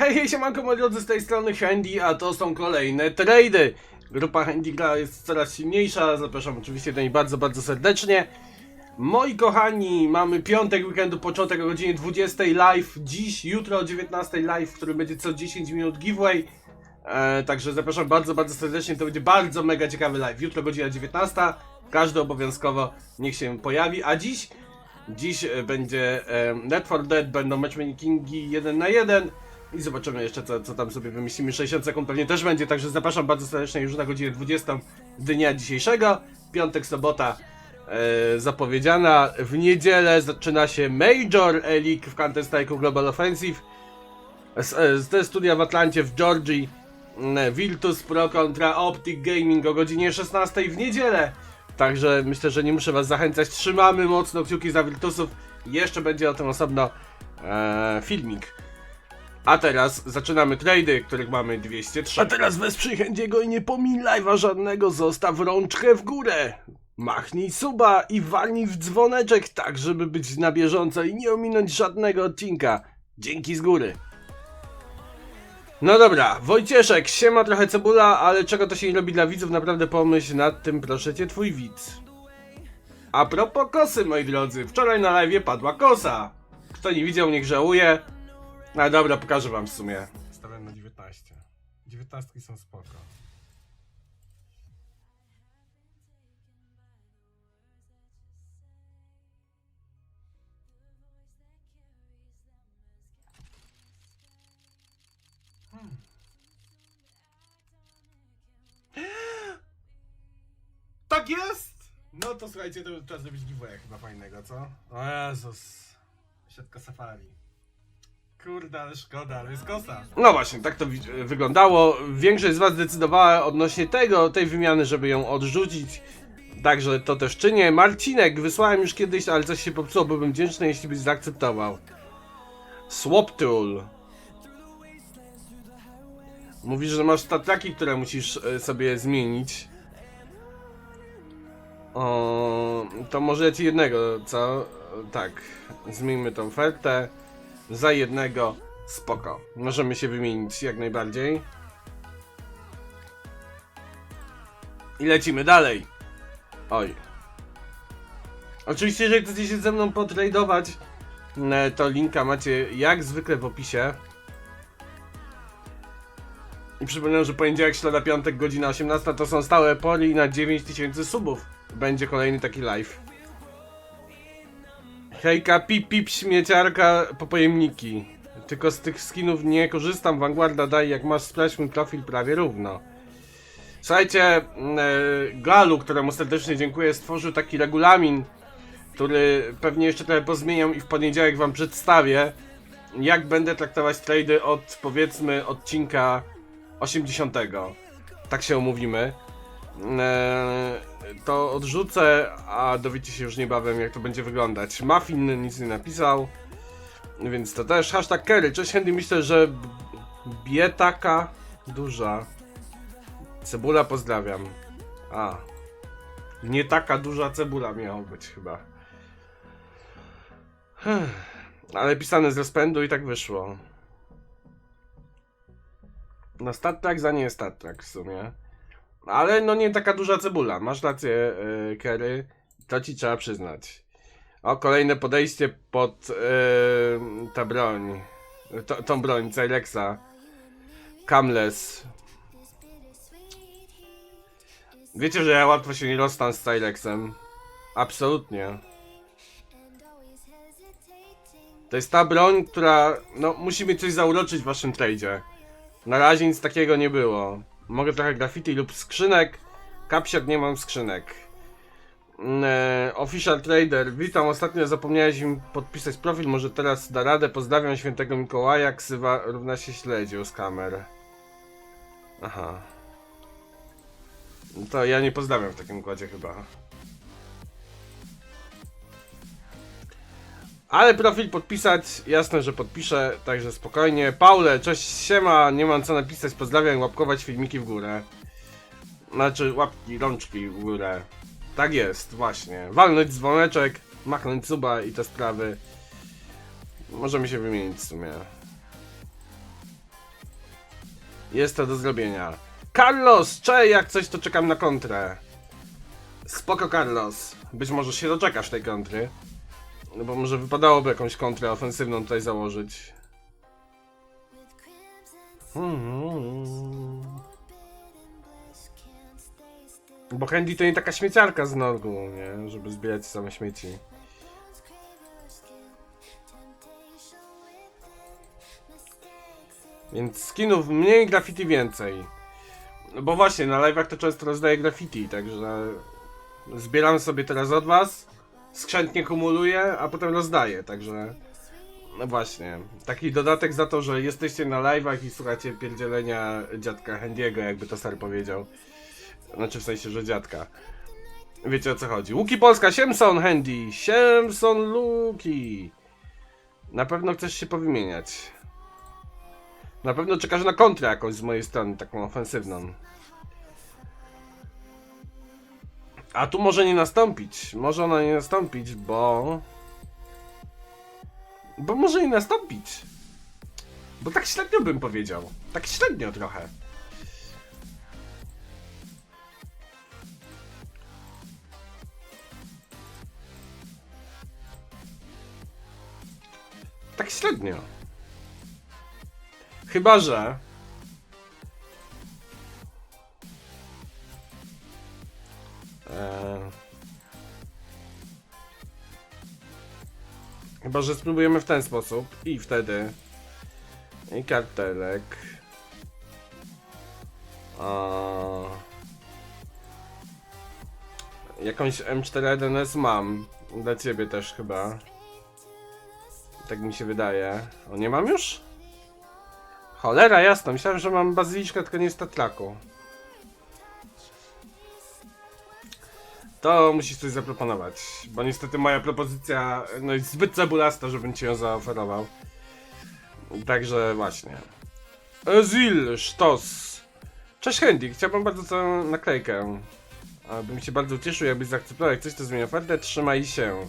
Hej, siemanko moi drodzy, z tej strony Handy, a to są kolejne trady. Grupa Handy gra jest coraz silniejsza, zapraszam oczywiście do niej bardzo, bardzo serdecznie. Moi kochani, mamy piątek weekendu, początek o godzinie 20 live, dziś, jutro o 19 live, w którym będzie co 10 minut giveaway. E, także zapraszam bardzo, bardzo serdecznie, to będzie bardzo mega ciekawy live. Jutro godzina 19, każdy obowiązkowo niech się pojawi, a dziś Dziś będzie e, Net for Dead, będą matchmakingi 1 na 1 i zobaczymy jeszcze co, co tam sobie wymyślimy. 60 sekund pewnie też będzie, także zapraszam bardzo serdecznie już na godzinę 20 dnia dzisiejszego. Piątek, sobota e, zapowiedziana. W niedzielę zaczyna się Major League w Counter Strike'u Global Offensive. Z, e, te studia w Atlancie w Georgii. Mm, Virtus Pro kontra Optic Gaming o godzinie 16 w niedzielę. Także myślę, że nie muszę was zachęcać. Trzymamy mocno kciuki za Virtusów. Jeszcze będzie o tym osobno e, filmik. A teraz zaczynamy trady, których mamy 203. A teraz wesprzyj chęciego i nie pomij żadnego. Zostaw rączkę w górę. Machnij suba i walnij w dzwoneczek, tak żeby być na bieżąco i nie ominąć żadnego odcinka. Dzięki z góry. No dobra, Wojcieszek, siema trochę cebula, ale czego to się nie robi dla widzów, naprawdę pomyśl nad tym, proszę cię, twój widz. A propos kosy, moi drodzy, wczoraj na live padła kosa. Kto nie widział, niech żałuje. No dobra, pokażę wam w sumie. Stawiam na 19. 19 są spoko. Tak jest! No to słuchajcie, to czas zrobić giveaway chyba fajnego, co? O Jezus. Siatka safari. Kurde, ale szkoda, ale jest kosa. No właśnie, tak to wyglądało. Większość z was zdecydowała odnośnie tego, tej wymiany, żeby ją odrzucić. Także to też czynię. Marcinek, wysłałem już kiedyś, ale coś się popsuło, byłbym wdzięczny, jeśli byś zaakceptował. Swap Tool. Mówisz, że masz statraki, które musisz e, sobie zmienić. O, to może ci jednego, co? Tak, zmieńmy tą ofertę. Za jednego, spoko. Możemy się wymienić jak najbardziej. I lecimy dalej. Oj. Oczywiście, jeżeli chcecie się ze mną potradować, e, to linka macie jak zwykle w opisie. I przypominam, że poniedziałek, środa, piątek, godzina 18 to są stałe pory i na 9000 subów będzie kolejny taki live. Hejka, pip, pip, śmieciarka, popojemniki. Tylko z tych skinów nie korzystam, Vanguarda daj, jak masz sprawdź mój profil prawie równo. Słuchajcie, e, Galu, któremu serdecznie dziękuję, stworzył taki regulamin, który pewnie jeszcze trochę pozmieniam i w poniedziałek wam przedstawię, jak będę traktować trady od, powiedzmy, odcinka 80. Tak się umówimy. Eee, to odrzucę, a dowiecie się już niebawem jak to będzie wyglądać. Muffin nic nie napisał, więc to też. Hashtag Kerry, cześć Handy, myślę, że b- bie taka duża. Cebula pozdrawiam. A. Nie taka duża cebula miało być chyba. Ale pisane z rozpędu i tak wyszło. No Star Trek za nie jest Star Trek w sumie. Ale no nie taka duża cebula. Masz rację, yy, Kerry. To ci trzeba przyznać. O, kolejne podejście pod yy, ta broń. To, tą broń, Cyrexa. Camless. Wiecie, że ja łatwo się nie rozstam z Cyrexem. Absolutnie. To jest ta broń, która no, musi mieć coś zauroczyć w waszym tradzie. Na razie nic takiego nie było. Mogę trochę graffiti lub skrzynek. Kapsiak nie mam skrzynek. Mm, E, official Trader, witam. Ostatnio zapomniałeś im podpisać profil, może teraz da radę. Pozdrawiam świętego Mikołaja, ksywa równa się śledził z kamer. Aha. To ja nie pozdrawiam w takim układzie chyba. Ale profil podpisać, jasne, że podpiszę, także spokojnie. Paule, cześć, siema, nie mam co napisać, pozdrawiam, łapkować filmiki w górę. Znaczy, łapki, rączki w górę. Tak jest, właśnie. Walnąć dzwoneczek, machnąć suba i te sprawy. Możemy się wymienić w sumie. Jest to do zrobienia. Carlos, cześć, jak coś to czekam na kontrę. Spoko Carlos. Być może się doczekasz tej kontry. No bo może wypadałoby jakąś kontrę ofensywną tutaj założyć. Mhm. Bo Handy to nie taka śmieciarka z nogu, nie? Żeby zbierać same śmieci. Więc skinów mniej, graffiti więcej. No bo właśnie, na live'ach to często rozdaję graffiti, także zbieram sobie teraz od was, skrzętnie kumuluję, a potem rozdaję, także no właśnie. Taki dodatek za to, że jesteście na live'ach i słuchacie pierdzielenia dziadka Handiego, jakby to star powiedział. Znaczy w sensie, że dziadka. Wiecie o co chodzi. Łuki Polska, Siemson Handy, Siemson Luki. Na pewno chcesz się powymieniać. Na pewno czekasz na kontrę jakąś z mojej strony, taką ofensywną. A tu może nie nastąpić. Może ona nie nastąpić, bo... Bo może nie nastąpić. Bo tak średnio bym powiedział. Tak średnio trochę. Tak średnio. Chyba, że. Chyba, że spróbujemy w ten sposób i wtedy. I kartelek. A... Jakąś M41S mam. Dla ciebie też chyba. Tak mi się wydaje. O, nie mam już? Cholera jasna, myślałem, że mam bazyliczkę, tylko nie z tatraku. To musisz coś zaproponować, bo niestety moja propozycja no, jest zbyt cebulasta, żebym ci ją zaoferował. Także właśnie. Ezil, sztos. Cześć Handy, chciałbym bardzo tę naklejkę. Bym się bardzo ucieszył, jakbyś zaakceptował, jak coś to zmieni ofertę, trzymaj się.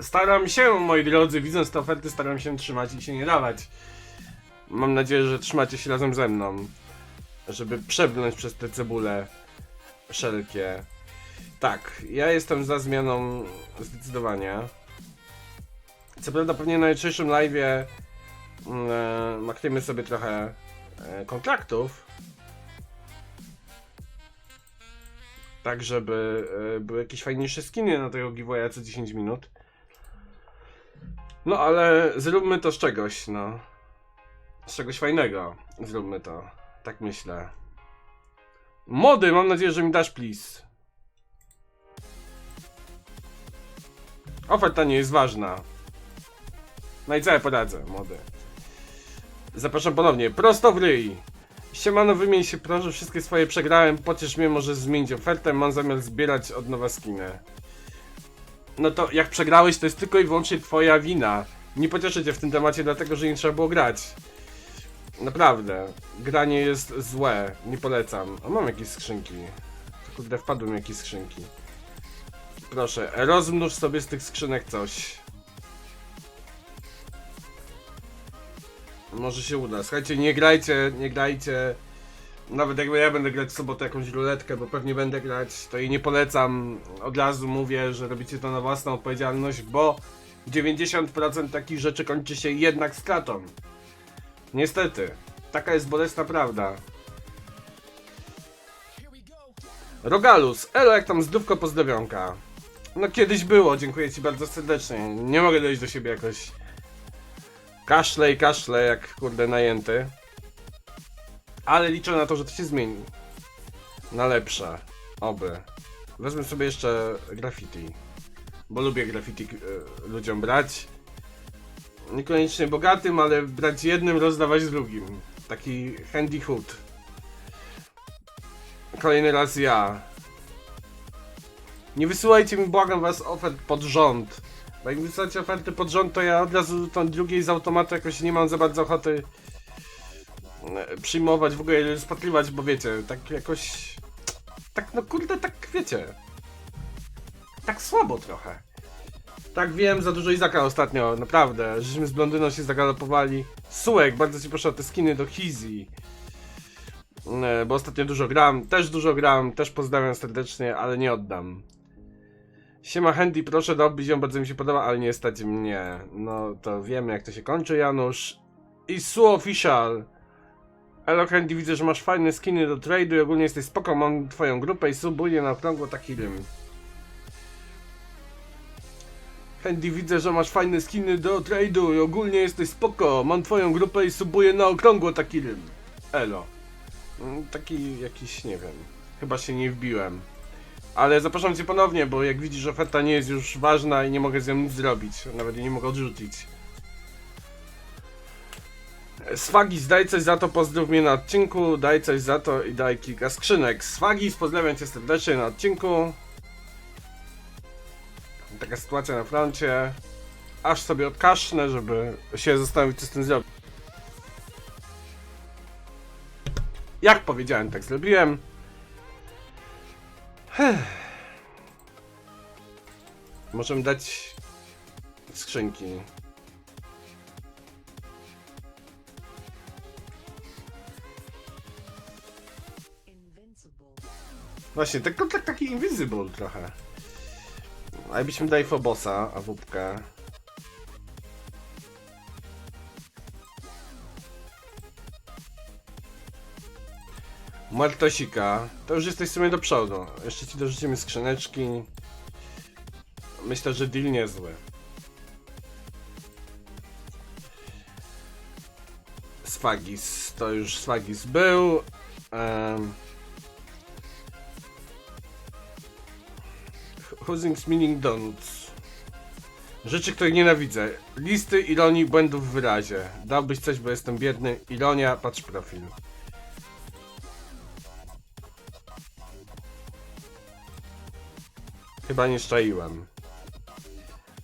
Staram się, moi drodzy, widząc te oferty, staram się trzymać i się nie dawać. Mam nadzieję, że trzymacie się razem ze mną, żeby przebrnąć przez te cebule wszelkie. Tak, ja jestem za zmianą zdecydowanie. Co prawda pewnie na jutrzejszym live'ie mm, e, sobie trochę e, kontraktów. Tak, żeby e, były jakieś fajniejsze skiny na tego giveawaya co 10 minut. No ale zróbmy to z czegoś, no. Z czegoś fajnego. Zróbmy to. Tak myślę. Mody, mam nadzieję, że mi dasz, please. Oferta nie jest ważna. No i co ja poradzę, mody. Zapraszam ponownie, prosto w ryj. Siemano, wymień się proszę, wszystkie swoje przegrałem, pociesz mnie, może zmienić ofertę, mam zamiar zbierać od nowa skiny. No to jak przegrałeś, to jest tylko i wyłącznie twoja wina. Nie pocieszę cię w tym temacie, dlatego że nie trzeba było grać. Naprawdę, granie jest złe, nie polecam. A mam jakieś skrzynki. Kurde, wpadły mi jakieś skrzynki. Proszę, rozmnóż sobie z tych skrzynek coś. Może się uda. Słuchajcie, nie grajcie, nie grajcie. Nawet jakby ja będę grać w sobotę jakąś ruletkę, bo pewnie będę grać, to jej nie polecam. Od razu mówię, że robicie to na własną odpowiedzialność, bo 90% takich rzeczy kończy się jednak stratą. Niestety. Taka jest bolesna prawda. Rogalus, elo jak tam zdrówko pozdrowionka. No kiedyś było, dziękuję ci bardzo serdecznie. Nie mogę dojść do siebie jakoś. Kaszle i kaszle jak kurde najęty. Ale liczę na to, że to się zmieni. Na lepsze. Oby. Wezmę sobie jeszcze graffiti. Bo lubię graffiti e, ludziom brać. Niekoniecznie bogatym, ale brać jednym, rozdawać drugim. Taki handy hood. Kolejny raz ja. Nie wysyłajcie mi, błagam was, ofert pod rząd. Bo jak wysyłacie oferty pod rząd, to ja od razu tą drugiej z automatu jakoś nie mam za bardzo ochoty e, przyjmować, w ogóle rozpatrywać, bo wiecie, tak jakoś... Tak, no kurde, tak wiecie. Tak słabo trochę. Tak wiem, za dużo Izaka ostatnio, naprawdę. Żeśmy z blondyną się zagalopowali. Sułek, bardzo ci proszę o te skiny do Hizi. E, Bo ostatnio dużo gram, też dużo gram, też pozdrawiam serdecznie, ale nie oddam. Siema Handy, proszę dobić ją, bardzo mi się podoba, ale nie stać mnie. No to wiemy jak to się kończy, Janusz. I Su Official. Elo Handy, widzę, że masz fajne skiny do trade'u i ogólnie jesteś spoko, mam twoją grupę i subuję na okrągło taki rym. Handy, widzę, że masz fajne skiny do trade'u i ogólnie jesteś spoko, mam twoją grupę i subuję na okrągło taki rym. Elo. Mm, Taki jakiś, nie wiem, chyba się nie wbiłem. Ale zapraszam cię ponownie, bo jak widzisz, oferta nie jest już ważna i nie mogę z nią nic zrobić. Nawet jej nie mogę odrzucić. Swagis, daj coś za to, pozdrów mnie na odcinku, daj coś za to i daj kilka skrzynek. Swagis, pozdrawiam cię serdecznie na odcinku. Taka sytuacja na froncie. Aż sobie odkasznę, żeby się zastanowić, co z tym zrobić. Jak powiedziałem, tak zrobiłem. Możemy dać skrzynki. Właśnie, ten kontrakt taki invisible trochę. A jakbyśmy dali Fobosa, a wupkę. Martosika, to już jesteś w sumie do przodu. Jeszcze ci dorzucimy skrzyneczki. Myślę, że deal niezły. Swagis, to już Swagis był. Um, Who's meaning donuts? Rzeczy, których nienawidzę. Listy ironii błędów w wyrazie. Dałbyś coś, bo jestem biedny. Ironia, patrz profil. Chyba nie szczaiłem.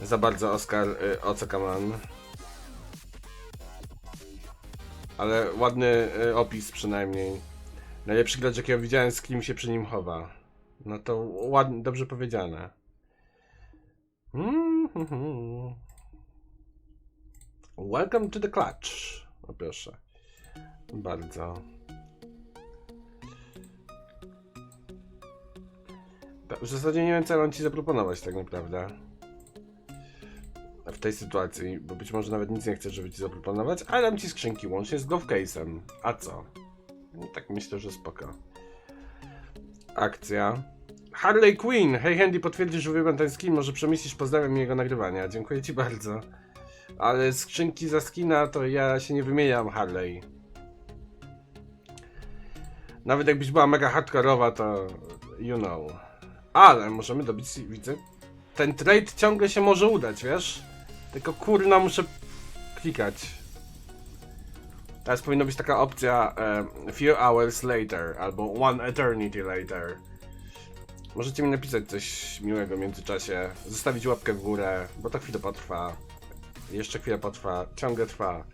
Za bardzo Oskar y, Ocekaman. Ale ładny y, opis przynajmniej. Najlepszy gracz jakiego widziałem z kim się przy nim chowa. No to ładnie, dobrze powiedziane. Welcome to the clutch. O proszę. Bardzo. W zasadzie nie wiem, co mam ci zaproponować tak naprawdę. W tej sytuacji, bo być może nawet nic nie chcę, żeby ci zaproponować, ale dam ci skrzynki łącznie z Govcase'em. A co? No, tak myślę, że spoko. Akcja. Harley Quinn! Hej Handy, potwierdzisz, że uwielbiam ten skin, może przemyślisz, pozdrawiam jego nagrywania. Dziękuję ci bardzo. Ale skrzynki za skina to ja się nie wymieniam Harley. Nawet jakbyś była mega hardkorowa, to you know. Ale możemy dobić, widzę. Ten trade ciągle się może udać, wiesz? Tylko kurna muszę klikać. Teraz powinna być taka opcja few hours later albo one eternity later. Możecie mi napisać coś miłego w międzyczasie, zostawić łapkę w górę, bo to chwilę potrwa. Jeszcze chwilę potrwa, ciągle trwa.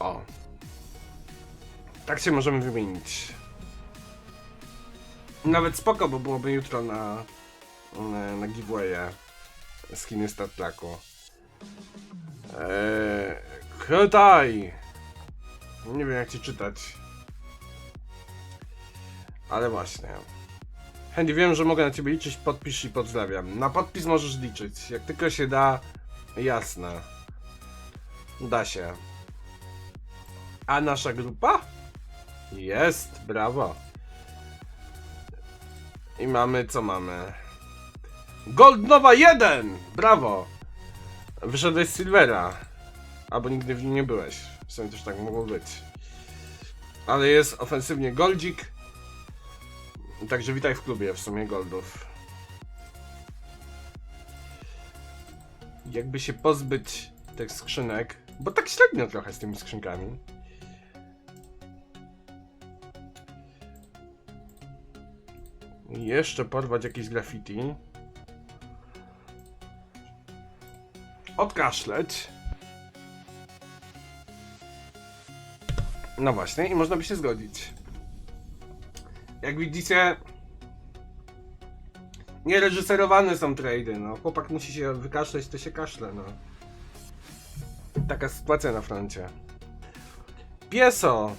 O. Tak się możemy wymienić. Nawet spoko, bo byłoby jutro na, na, na giveawaye skiny StatTraku. Eee, Krotaj! Nie wiem jak ci czytać. Ale właśnie. Handy, wiem, że mogę na ciebie liczyć, podpisz i pozdrawiam. Na podpis możesz liczyć. Jak tylko się da, jasne. Da się. A nasza grupa? Jest, brawo. I mamy, co mamy? Gold Nowa 1! Brawo! Wyszedłeś z Silvera. Albo nigdy w nim nie byłeś. W sumie też tak mogło być. Ale jest ofensywnie Goldzik. Także witaj w klubie w sumie Goldów. Jakby się pozbyć tych skrzynek, bo tak średnio trochę z tymi skrzynkami. Jeszcze porwać jakieś graffiti. Odkaszleć. No właśnie, i można by się zgodzić. Jak widzicie, niereżyserowane są trady, no. Chłopak musi się wykaszleć, to się kaszle, no. Taka sytuacja na froncie. Pieso.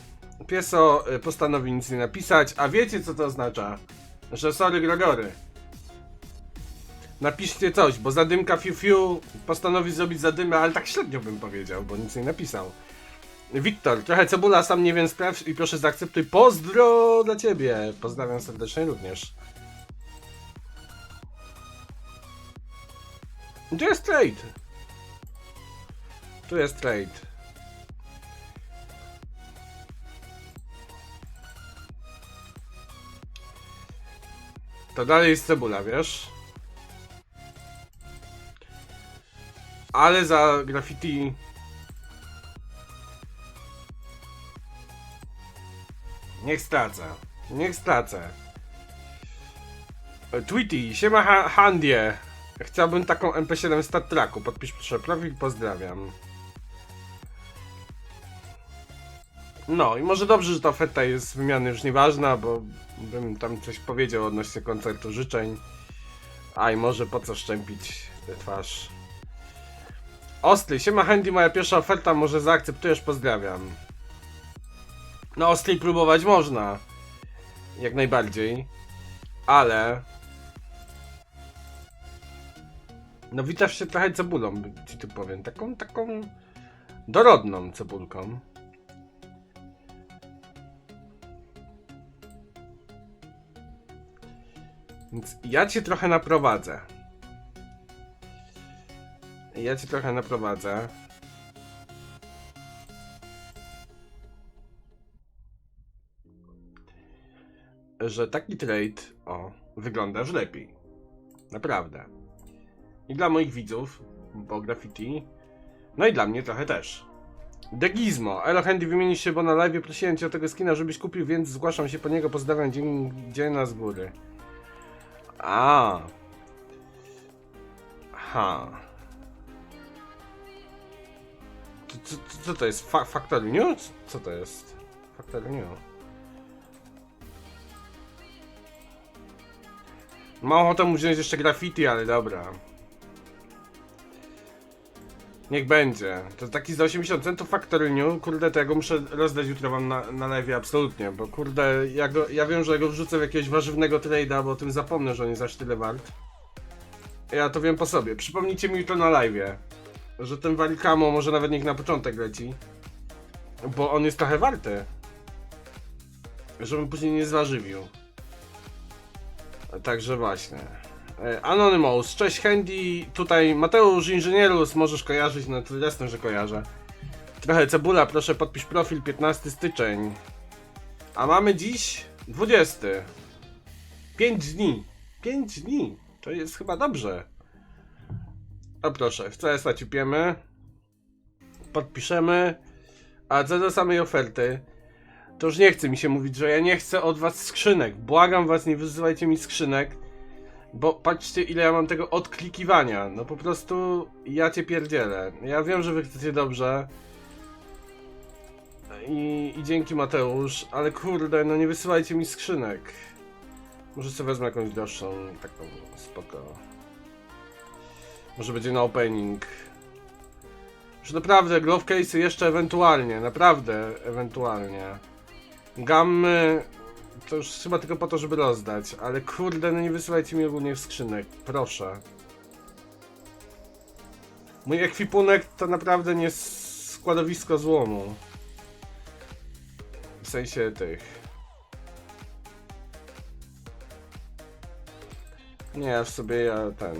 Pieso y, postanowi nic nie napisać, a wiecie co to oznacza? Że sorry Gregory. Napiszcie coś, bo zadymka Fiu Fiu postanowi zrobić zadymę, ale tak średnio bym powiedział, bo nic nie napisał. Wiktor, trochę cebula, sam nie wiem, sprawdź i proszę zaakceptuj. Pozdro dla ciebie. Pozdrawiam serdecznie również. Gdzie jest trade? Tu jest trade. To dalej jest cebula, wiesz? Ale za graffiti Niech stracę. Niech stracę. E, Tweety, siema ha Handie. Chciałbym taką MP7 Star Treku. Podpisz proszę profil, pozdrawiam. No i może dobrze, że ta oferta jest wymiany już nieważna, bo bym tam coś powiedział odnośnie koncertu życzeń. A i może po co szczępić twarz. Ostry, siema Handy, moja pierwsza oferta, może zaakceptujesz, pozdrawiam. No, ostrej próbować można. Jak najbardziej. Ale. No, witasz się trochę cebulą, ci tu powiem. Taką, taką. dorodną cebulką. Więc ja cię trochę naprowadzę. Ja cię trochę naprowadzę. że taki trade, o, wygląda już lepiej. Naprawdę. I dla moich widzów, bo graffiti, no i dla mnie trochę też. Degizmo. Elo Handy wymienisz się, bo na live prosiłem cię o tego skina, żebyś kupił, więc zgłaszam się po niego. Pozdrawiam dzień, dzień na z góry. A. Ha. Co, co, co to jest? Fa Factory News? Co to jest? Factory News. Mam ochotę wziąć jeszcze graffiti, ale dobra. Niech będzie. To taki za 80 centów Factory New, kurde, to ja go muszę rozdać jutro wam na, na absolutnie, bo kurde, ja, go, ja wiem, że go wrzucę w jakiegoś warzywnego trade'a, bo o tym zapomnę, że on jest aż tyle wart. Ja to wiem po sobie. Przypomnijcie mi jutro na live, że ten Warikamo może nawet niech na początek leci. Bo on jest trochę warty. Żebym później nie zwarzywił. Także właśnie. E, Anonymous, cześć Handy, tutaj Mateusz Inżynierus, możesz kojarzyć, no to jasne, że kojarzę. Trochę cebula, proszę podpisz profil 15 styczeń. A mamy dziś 20. 5 dni. 5 dni. To jest chyba dobrze. O proszę, w CSA ciupiemy. Podpiszemy. A co do samej oferty, to już nie chce mi się mówić, że ja nie chcę od was skrzynek. Błagam was, nie wyzywajcie mi skrzynek. Bo patrzcie ile ja mam tego odklikiwania. No po prostu ja cię pierdzielę. Ja wiem, że wy chcecie dobrze. I, I dzięki Mateusz, ale kurde, no nie wysyłajcie mi skrzynek. Może sobie wezmę jakąś droższą, taką spoko. Może będzie na opening. Już naprawdę, glove jeszcze ewentualnie, naprawdę ewentualnie. Gammy to już chyba tylko po to, żeby rozdać, ale kurde, no nie wysyłajcie mi ogólnie skrzynek, proszę. Mój ekwipunek to naprawdę nie składowisko złomu. W sensie tych. Nie, w sobie ja ten.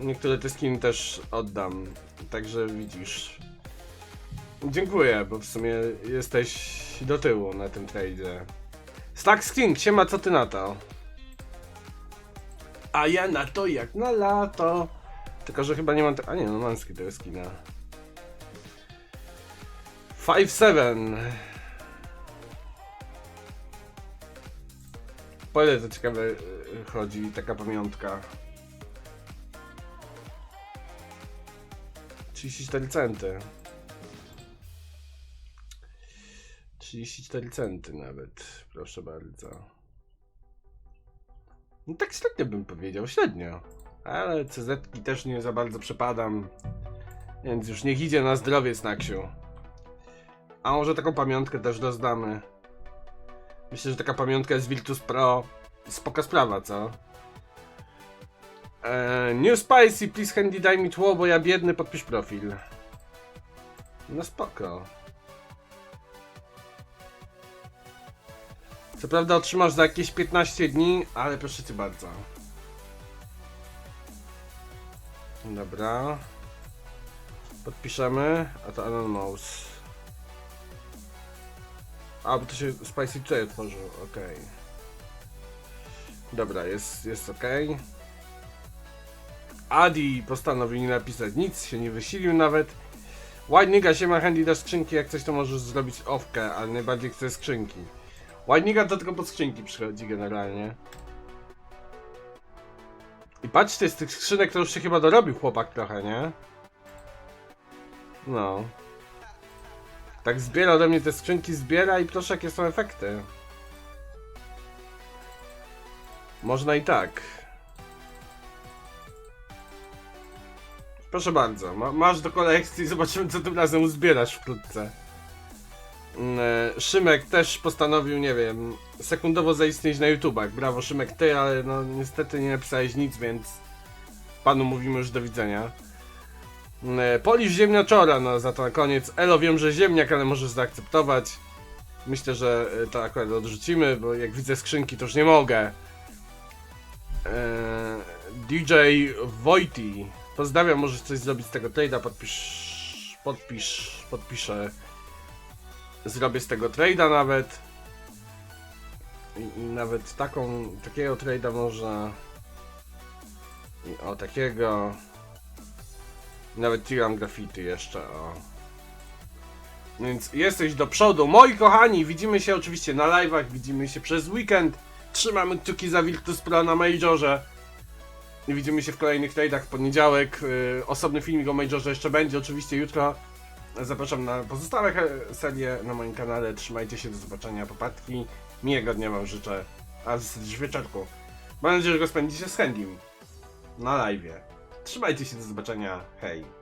Niektóre te skiny też oddam, także widzisz. Dziękuję, bo w sumie jesteś do tyłu na tym tradzie. Stax King, siema, co ty na to? A ja na to jak na lato. Tylko, że chyba nie mam... A nie, no mam tego skina. 5-7. Po ile to ciekawe y, chodzi taka pamiątka? 34 centy. 34 centy nawet, proszę bardzo. No tak średnio bym powiedział, średnio. Ale CZ też nie za bardzo przepadam. Więc już niech idzie na zdrowie, Snaksiu. A może taką pamiątkę też rozdamy? Myślę, że taka pamiątka z Virtus Pro spoko sprawa, co? Eee, new Spicy, please handy daj mi tło, bo ja biedny, podpisz profil. No spoko. Co prawda otrzymasz za jakieś 15 dni, ale proszę cię bardzo. Dobra. Podpiszemy, a to Anonymous. A, bo to się Spicy tutaj otworzył, okej. Dobra, jest, jest okej. Adi postanowił nie napisać nic, się nie wysilił nawet. Nigga się ma handy do skrzynki, jak coś to możesz zrobić owkę, ale najbardziej chcę skrzynki. Nigga to tylko po skrzynki przychodzi generalnie. I patrzcie, z tych skrzynek to już się chyba dorobił chłopak trochę, nie? No. Tak zbiera ode mnie te skrzynki, zbiera i proszę jakie są efekty. Można i tak. Proszę bardzo, ma, masz do kolekcji, zobaczymy co tym razem uzbierasz wkrótce. Mm, e, Szymek też postanowił, nie wiem, sekundowo zaistnieć na YouTubach. Brawo Szymek ty, ale no niestety nie napisałeś nic, więc panu mówimy już do widzenia. Mm, e, Polisz ziemniaczora, no za to na koniec. Elo, wiem, że ziemniak, ale możesz zaakceptować. Myślę, że e, to akurat odrzucimy, bo jak widzę skrzynki, to już nie mogę. DJ Wojti. Pozdrawiam, możesz coś zrobić z tego trade'a, podpisz, podpisz, podpiszę. Zrobię z tego trade'a nawet. I, I nawet taką, takiego trade'a można. I o takiego. Nawet tiram graffiti jeszcze, o. Więc jesteś do przodu. Moi kochani, widzimy się oczywiście na live'ach, widzimy się przez weekend. Trzymamy kciuki za Virtus Pro na Majorze. I widzimy się w kolejnych trade'ach w poniedziałek. Yy, osobny filmik o Majorze jeszcze będzie, oczywiście jutro. Zapraszam na pozostałe serie na moim kanale. Trzymajcie się, do zobaczenia, popatki. Miłego dnia wam życzę. A zasadzie wieczorku. Mam nadzieję, że go spędzicie z Handym. Na live. Trzymajcie się, do zobaczenia. Hej.